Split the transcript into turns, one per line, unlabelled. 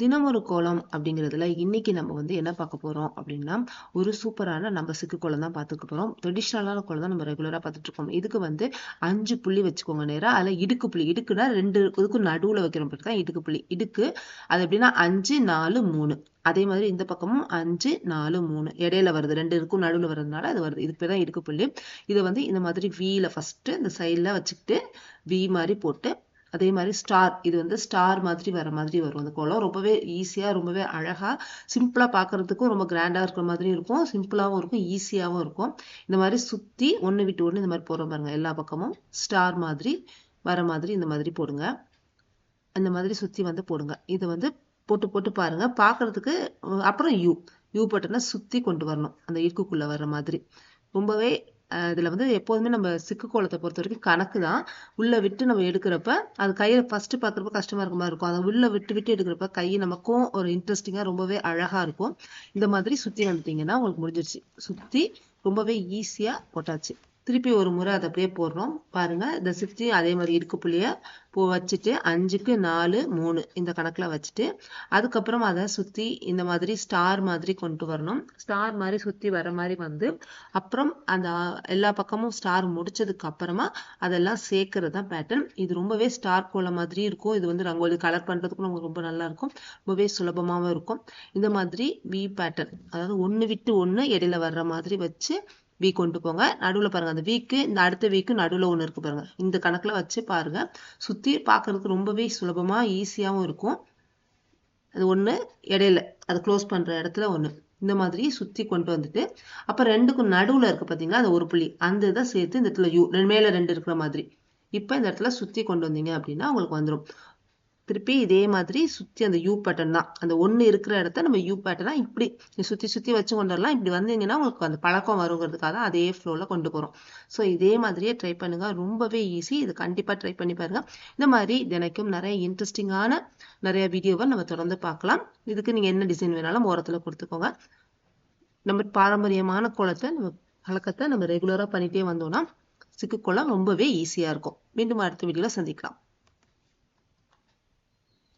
தினமொரு கோலம் அப்படிங்கிறதுல இன்னைக்கு நம்ம வந்து என்ன பார்க்க போறோம் அப்படின்னா ஒரு சூப்பரான நம்ம சிக்கு கோலம் தான் பார்த்துக்க போறோம். ட்ரெடிஷ்னலான கோலம் தான் நம்ம ரெகுலரா பார்த்துட்டு இருக்கோம். இதுக்கு வந்து அஞ்சு புள்ளி வச்சுக்கோங்க நேராக அதுல இடுக்கு புள்ளி இடுக்குனா ரெண்டு இதுக்கும் நடுவுல வைக்கிற மாதிரி தான் இடுக்கு புள்ளி. இடுக்கு அது எப்படின்னா அஞ்சு நாலு மூணு. அதே மாதிரி இந்த பக்கமும் அஞ்சு நாலு மூணு. இடையில வருது. ரெண்டு இருக்கும் நடுவில் வர்றதுனால அது வருது. இதுக்கு தான் இடுக்கு புள்ளி. இதை வந்து இந்த மாதிரி வீல ஃபர்ஸ்ட் இந்த சைட்ல வச்சுக்கிட்டு வி மாதிரி போட்டு அதே மாதிரி ஸ்டார் இது வந்து ஸ்டார் மாதிரி வர மாதிரி வரும். அந்த கோலம் ரொம்பவே ஈஸியாக ரொம்பவே அழகாக சிம்பிளாக பார்க்குறதுக்கும் ரொம்ப கிராண்டாக இருக்கிற மாதிரி இருக்கும். சிம்பிளாகவும் இருக்கும் ஈஸியாகவும் இருக்கும். இந்த மாதிரி சுற்றி ஒன்று விட்டு ஒன்று இந்த மாதிரி போகிற பாருங்க. எல்லா பக்கமும் ஸ்டார் மாதிரி வர மாதிரி இந்த மாதிரி போடுங்க. அந்த மாதிரி சுற்றி வந்து போடுங்க. இதை வந்து போட்டு போட்டு பாருங்க. பார்க்குறதுக்கு அப்புறம் யூ யூ பட்டனை சுற்றி கொண்டு வரணும். அந்த இக்குக்குள்ளே வர்ற மாதிரி. ரொம்பவே இதில் வந்து எப்போதுமே நம்ம சிக்கு கோலத்தை பொறுத்த வரைக்கும் கணக்கு தான். உள்ள விட்டு நம்ம எடுக்கிறப்ப அது கையில ஃபஸ்ட்டு பாக்குறப்ப கஷ்டமா இருக்க மாதிரி இருக்கும். அதை உள்ள விட்டு விட்டு எடுக்கிறப்ப கை நமக்கும் ஒரு இன்ட்ரெஸ்டிங்கா ரொம்பவே அழகா இருக்கும். இந்த மாதிரி சுத்தி வந்துட்டீங்கன்னா உங்களுக்கு முடிஞ்சிருச்சு. சுத்தி ரொம்பவே ஈஸியாக போட்டாச்சு. திருப்பி ஒரு முறை அதை அப்படியே போடுறோம். பாருங்க இந்த சுத்தி அதே மாதிரி இடுக்கு புள்ளியை. போ வச்சுட்டு அஞ்சுக்கு நாலு மூணு இந்த கணக்குல வச்சுட்டு அதுக்கப்புறம் அதை சுத்தி இந்த மாதிரி ஸ்டார் மாதிரி கொண்டு வரணும். ஸ்டார் மாதிரி சுத்தி வர மாதிரி வந்து அப்புறம் அந்த எல்லா பக்கமும் ஸ்டார் முடிச்சதுக்கு அப்புறமா அதெல்லாம் சேர்க்கறது தான் பேட்டர்ன் இது ரொம்பவே ஸ்டார் கோலம் மாதிரி இருக்கும். இது வந்து ரங்கோலி கலர் பண்றதுக்கும் நமக்கு ரொம்ப நல்லா இருக்கும். ரொம்பவே சுலபமாவும் இருக்கும். இந்த மாதிரி வி பேட்டர்ன் அதாவது ஒண்ணு விட்டு ஒண்ணு இடையில வர்ற மாதிரி வச்சு வி கொண்டு போங்க. நடுவுல பாருங்க அந்த வீக்கு இந்த அடுத்த வீக்கு நடுவுல ஒண்ணு இருக்கு பாருங்க. இந்த கணக்குல வச்சு பாருங்க. சுத்தி பார்க்கிறதுக்கு ரொம்பவே சுலபமா ஈஸியாகவும் இருக்கும். அது ஒண்ணு இடையில அது க்ளோஸ் பண்ற இடத்துல ஒண்ணு. இந்த மாதிரி சுத்தி கொண்டு வந்துட்டு அப்ப ரெண்டுக்கும் நடுவுல இருக்கு பாத்தீங்களா அந்த ஒரு புள்ளி. அந்த இதை சேர்த்து இந்த இடத்துல யூ மேல ரெண்டு இருக்கிற மாதிரி. இப்ப இந்த இடத்துல சுத்தி கொண்டு வந்தீங்க அப்படின்னா உங்களுக்கு வந்துரும். திருப்பி இதே மாதிரி சுத்தி அந்த யூ பேட்டர்ன் தான். அந்த ஒன்று இருக்கிற இடத்த நம்ம யூ பேட்டர்னா இப்படி சுத்தி சுத்தி வச்சு கொண்டு வரலாம். இப்படி வந்தீங்கன்னா உங்களுக்கு அந்த பழக்கம் வருங்கிறதுக்காக தான் அதே ஃப்ளோவில் கொண்டு போகிறோம் ஸோ இதே மாதிரியே ட்ரை பண்ணுங்க. ரொம்பவே ஈஸி இது கண்டிப்பாக ட்ரை பண்ணி பாருங்க. இந்த மாதிரி தினைக்கும் நிறைய இன்ட்ரெஸ்டிங்கான நிறைய வீடியோவை நம்ம தொடர்ந்து பார்க்கலாம். இதுக்கு நீங்க என்ன டிசைன் வேணாலும் ஓரத்தில் கொடுத்துக்கோங்க. நம்ம பாரம்பரியமான குளத்தை நம்ம பழக்கத்தை நம்ம ரெகுலராக பண்ணிட்டே வந்தோம்னா சிக்கு ரொம்பவே ஈஸியாக இருக்கும். மீண்டும் அடுத்த வீடியோவில் சந்திக்கலாம்.